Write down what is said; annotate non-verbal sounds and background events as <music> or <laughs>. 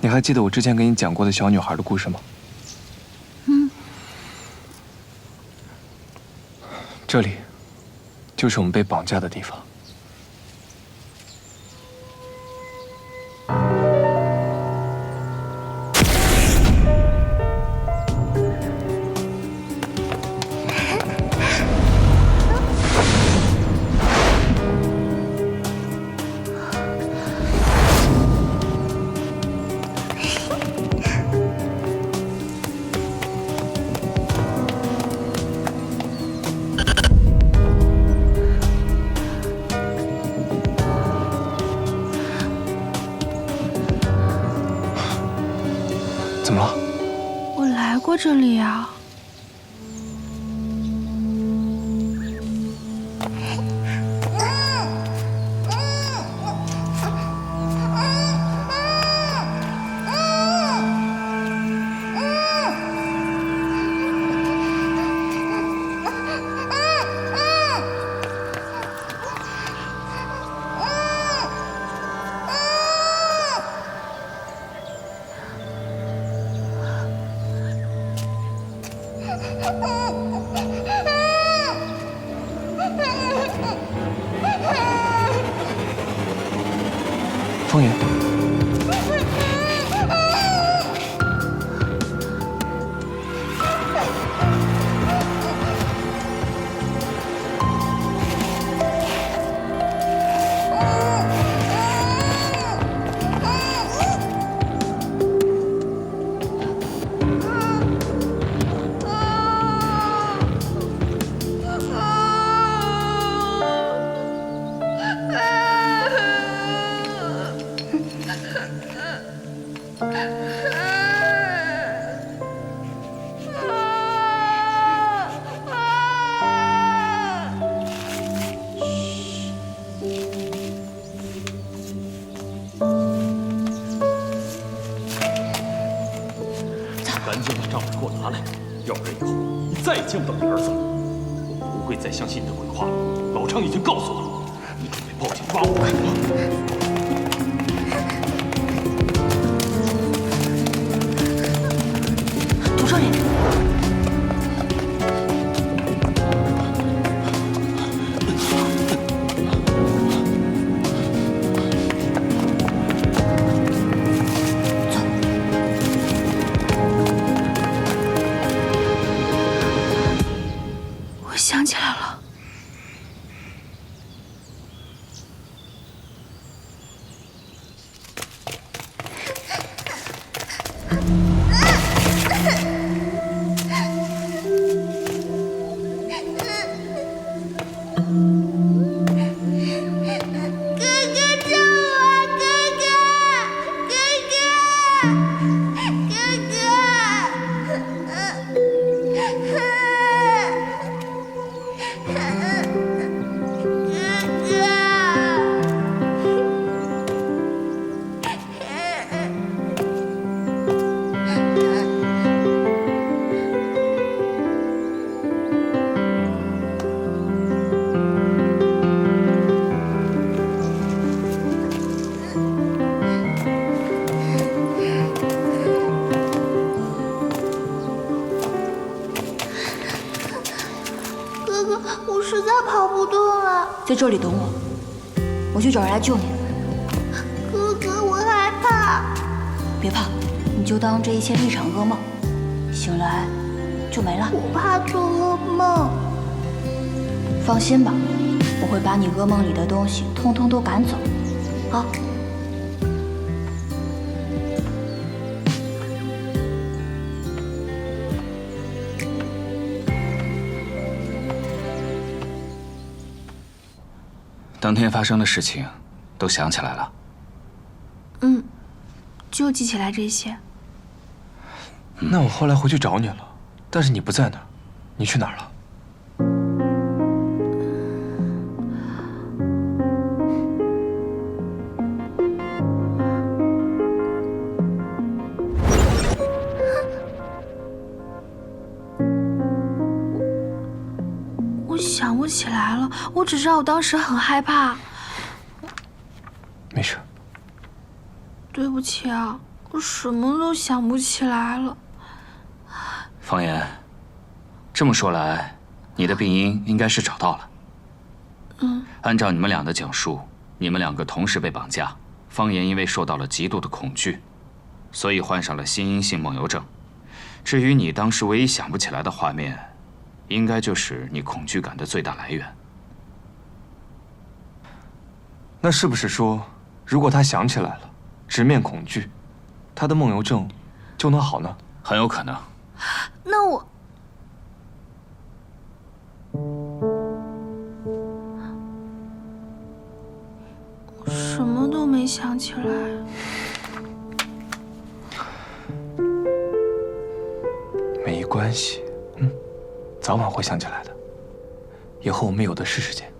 你还记得我之前给你讲过的小女孩的故事吗？嗯。这里，就是我们被绑架的地方。怎么了？我来过这里啊。风云，赶紧把账本给我拿来，要不然以后你再也见不到你儿子了。我不会再相信你的鬼话了。老张已经告诉我了，你准备报警抓我想起来了，Mm-hmm. <laughs> 在这里等我，我去找人来救你。哥哥，我害怕。别怕，你就当这一切是一场噩梦，醒来就没了。我怕做噩梦。放心吧，我会把你噩梦里的东西通通都赶走。啊，当天发生的事情都想起来了。嗯，就记起来这些。那我后来回去找你了，但是你不在那儿，你去哪儿了？我想不起来了，我只知道我当时很害怕。没事，对不起啊，我什么都想不起来了。方言，这么说来，你的病因应该是找到了。嗯，按照你们俩的讲述，你们两个同时被绑架，方言因为受到了极度的恐惧，所以患上了心因性梦游症。至于你当时唯一想不起来的画面，应该就是你恐惧感的最大来源。那是不是说，如果他想起来了，直面恐惧，他的梦游症就能好呢？很有可能。那我我什么都没想起来。没关系，嗯，早晚会想起来的。以后我们有的是时间。